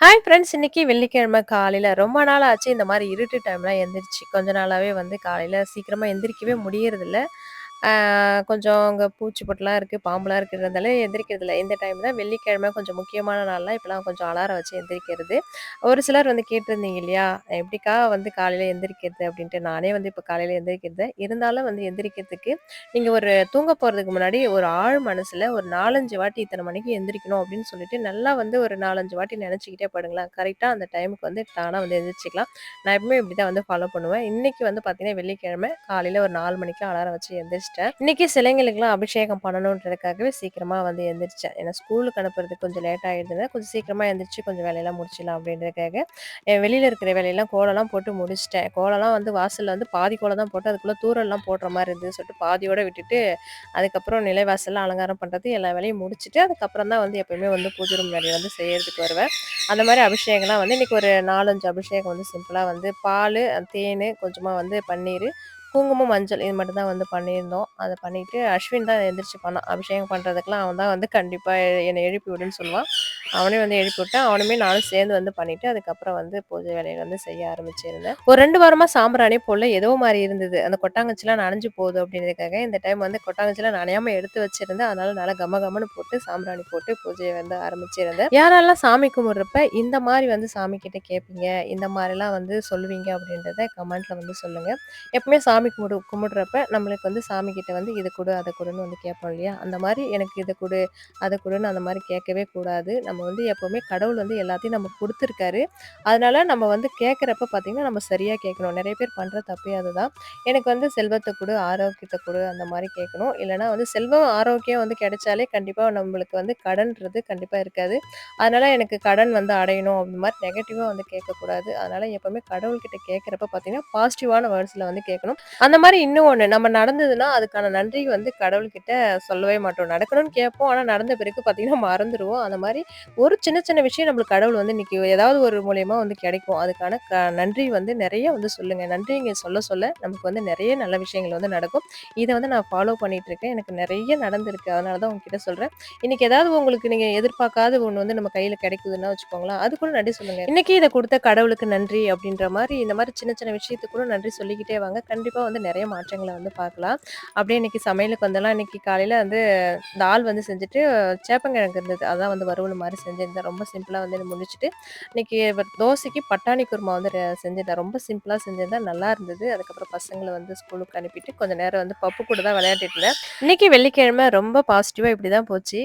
Hi friends இன்னைக்கு வெள்ளிக்கிழமை காலையில ரொம்ப நாள் ஆச்சு இந்த மாதிரி இருட்டு டைம்லாம் எந்திரிச்சு கொஞ்ச நாளாவே வந்து காலையில சீக்கிரமா எந்திரிக்கவே முடியறதில்ல. கொஞ்சம் அங்கே பூச்சி பொட்டெலாம் இருக்குது பாம்புலாம் இருக்கிறதுனால எந்திரிக்கிறதில்ல. இந்த டைம் தான் வெள்ளிக்கிழமை கொஞ்சம் முக்கியமான நாள்லாம் இப்போலாம் கொஞ்சம் அலாரம் வச்சு எந்திரிக்கிறது. ஒரு சிலர் வந்து கேட்டிருந்தீங்க இல்லையா? எப்படிக்கா வந்து காலையில் எந்திரிக்கிறது அப்படின்ட்டு. நானே வந்து இப்போ காலையில் எந்திரிக்கிறது. இருந்தாலும் வந்து எந்திரிக்கிறதுக்கு நீங்கள் ஒரு தூங்க போகிறதுக்கு முன்னாடி ஒரு ஆழ் மனசில் ஒரு 4, 5 வாட்டி இத்தனை மணிக்கு எந்திரிக்கணும் அப்படின்னு சொல்லிட்டு நல்லா வந்து ஒரு 4, 5 வாட்டி நினச்சிக்கிட்டே படுங்களேன். கரெக்டாக அந்த டைமுக்கு வந்து தானாக வந்து எந்திரிச்சிக்கலாம் நான் எப்பவுமே இப்படி தான் வந்து ஃபாலோ பண்ணுவேன். இன்றைக்கி வந்து பார்த்தீங்கன்னா, வெள்ளிக்கிழமை காலையில் ஒரு நாலு மணிக்கு அலாரம் வச்சு சிஸ்டர் இன்னைக்கு சிலைங்களுக்குலாம் அபிஷேகம் பண்ணணுன்றதுக்காகவே சீக்கிரமா வந்து எந்திரிச்சேன். ஏன்னா ஸ்கூலுக்கு அனுப்புறதுக்கு கொஞ்சம் லேட் ஆயிடுதுன்னா கொஞ்சம் சீக்கிரமா எந்திரிச்சு கொஞ்சம் வேலையெல்லாம் முடிச்சிடலாம் அப்படின்றதுக்காக, என் வெளியில இருக்கிற வேலையெல்லாம் கோலம்லாம் போட்டு முடிச்சுட்டேன். கோலம்லாம் வந்து வாசல்ல வந்து பாதி கோலம் தான் போட்டு அதுக்குள்ள தூறல்லாம் போடுற மாதிரி இருந்ததுன்னு சொல்லிட்டு பாதியோட விட்டுட்டு, அதுக்கப்புறம் நிலைவாசல்லாம் அலங்காரம் பண்றது எல்லா வேலையும் முடிச்சுட்டு, அதுக்கப்புறம் தான் வந்து எப்பயுமே வந்து பூஜை ரூம் வேலையை வந்து செய்யறதுக்கு வருவேன். அந்த மாதிரி அபிஷேகம்லாம் வந்து இன்னைக்கு ஒரு 4, 5 அபிஷேகம் வந்து சிம்பிளா வந்து பால் தேன் கொஞ்சமா வந்து பன்னீர் குங்குமம், மஞ்சள் இது மட்டும் தான் வந்து பண்ணியிருந்தோம். அதை பண்ணிட்டு அஸ்வின் தான் எந்திரிச்சு பண்ணான். அபிஷேகம் பண்றதுக்கெல்லாம் அவன் தான் வந்து கண்டிப்பா என்னை எழுப்பி விடுன்னு சொல்லுவான். அவனே வந்து எழுப்பி விட்டேன். அவனுமே நானும் சேர்ந்து வந்து பண்ணிட்டு, அதுக்கப்புறம் வந்து பூஜை வேலையை வந்து செய்ய ஆரம்பிச்சிருந்தேன். ஒரு ரெண்டு வாரமா சாம்பிராணி போல ஏதோ மாதிரி இருந்தது. அந்த கொட்டாங்கச்சிலாம் நனைஞ்சு போகுது அப்படின்றதுக்காக, இந்த டைம் வந்து கொட்டாங்கச்சிலாம் நனையாம எடுத்து வச்சிருந்தேன். அதனால நல்லா கம கமன்னு போட்டு சாம்பிராணி போட்டு பூஜையை வந்து ஆரம்பிச்சிருந்தேன். யாரெல்லாம் சாமி கும்பிடுறப்ப இந்த மாதிரி வந்து சாமி கிட்ட கேட்பீங்க, இந்த மாதிரிலாம் வந்து சொல்லுவீங்க அப்படின்றத கமெண்ட்ல வந்து சொல்லுங்க. எப்பவுமே சாமி கும்பிடு கும்பிடுறப்ப நம்மளுக்கு வந்து சாமி கிட்ட வந்து இதை கொடு அதை கொடுன்னு வந்து கேட்போம் இல்லையா? அந்த மாதிரி எனக்கு இதை கொடு அதை கொடுன்னு அந்த மாதிரி கேட்கவே கூடாது. நம்ம நம்ம வந்து எப்போவுமே கடவுள் வந்து எல்லாத்தையும் நமக்கு கொடுத்துருக்காரு அதனால நம்ம வந்து கேட்குறப்ப பார்த்தீங்கன்னா, நம்ம சரியாக கேட்கணும். நிறைய பேர் பண்ணுற தப்பே அதுதான். எனக்கு வந்து செல்வத்தை கொடு ஆரோக்கியத்தை கொடு அந்த மாதிரி கேட்கணும். இல்லைனா வந்து செல்வம், ஆரோக்கியம் வந்து கிடைச்சாலே கண்டிப்பாக நம்மளுக்கு வந்து கடன்ன்றது கண்டிப்பாக இருக்காது. அதனால எனக்கு கடன் வந்து அடையணும் அந்த மாதிரி நெகட்டிவாக வந்து கேட்கக்கூடாது. அதனால எப்போவுமே கடவுள்கிட்ட கேட்குறப்ப பார்த்தீங்கன்னா, பாசிட்டிவான வேர்ட்ஸில் வந்து கேட்கணும். அந்த மாதிரி இன்னும் ஒன்று நம்ம நடந்ததுன்னா, அதுக்கான நன்றி வந்து கடவுள்கிட்ட சொல்லவே மாட்டோம். நடக்கணும்னு கேட்போம். ஆனால் நடந்த பிறகு பார்த்தீங்கன்னா மறந்துடுவோம் அந்த மாதிரி ஒரு சின்ன சின்ன விஷயம் நம்மளுக்கு கடவுள் வந்து இன்னைக்கு ஏதாவது ஒரு மூலியமா வந்து கிடைக்கும். அதுக்கான க நன்றி வந்து நிறைய வந்து சொல்லுங்க. நன்றிங்க சொல்ல சொல்ல நமக்கு வந்து நிறைய நல்ல விஷயங்கள் வந்து நடக்கும். இதை வந்து நான் ஃபாலோ பண்ணிட்டு இருக்கேன். எனக்கு நிறைய நடந்திருக்கு. அதனால தான் உங்ககிட்ட சொல்றேன். இன்னைக்கு ஏதாவது உங்களுக்கு நீங்க எதிர்பார்க்காத ஒன்று வந்து நம்ம கையில கிடைக்குதுன்னா வச்சுக்கோங்களேன், அது கூட நன்றி சொல்லுங்க. இன்னைக்கு இதை கொடுத்த கடவுளுக்கு நன்றி அப்படின்ற மாதிரி இந்த மாதிரி சின்ன சின்ன விஷயத்துக்கு கூட நன்றி சொல்லிக்கிட்டே வாங்க. கண்டிப்பா வந்து நிறைய மாற்றங்களை வந்து பார்க்கலாம். அப்படியே இன்னைக்கு சமையலுக்கு வந்தெல்லாம் இன்னைக்கு காலையில வந்து தால் வந்து செஞ்சுட்டு சேப்பங்கிழங்கு இருந்தது. அதான் வந்து வறுவல் மாதிரி மாதிரி செஞ்சிருந்தேன். ரொம்ப சிம்பிளா வந்து முடிச்சுட்டு, இன்னைக்கு தோசைக்கு பட்டாணி குருமா வந்து செஞ்சிருந்தேன். ரொம்ப சிம்பிளா செஞ்சிருந்தேன். நல்லா இருந்தது. அதுக்கப்புறம் பசங்களை வந்து ஸ்கூலுக்கு அனுப்பிட்டு கொஞ்ச நேரம் வந்து பப்பு கூட தான் விளையாடிட்டு இருந்தேன். இன்னைக்கு வெள்ளிக்கிழமை ரொம்ப பாசிட்டிவாக இப்படி தான் போச்சு.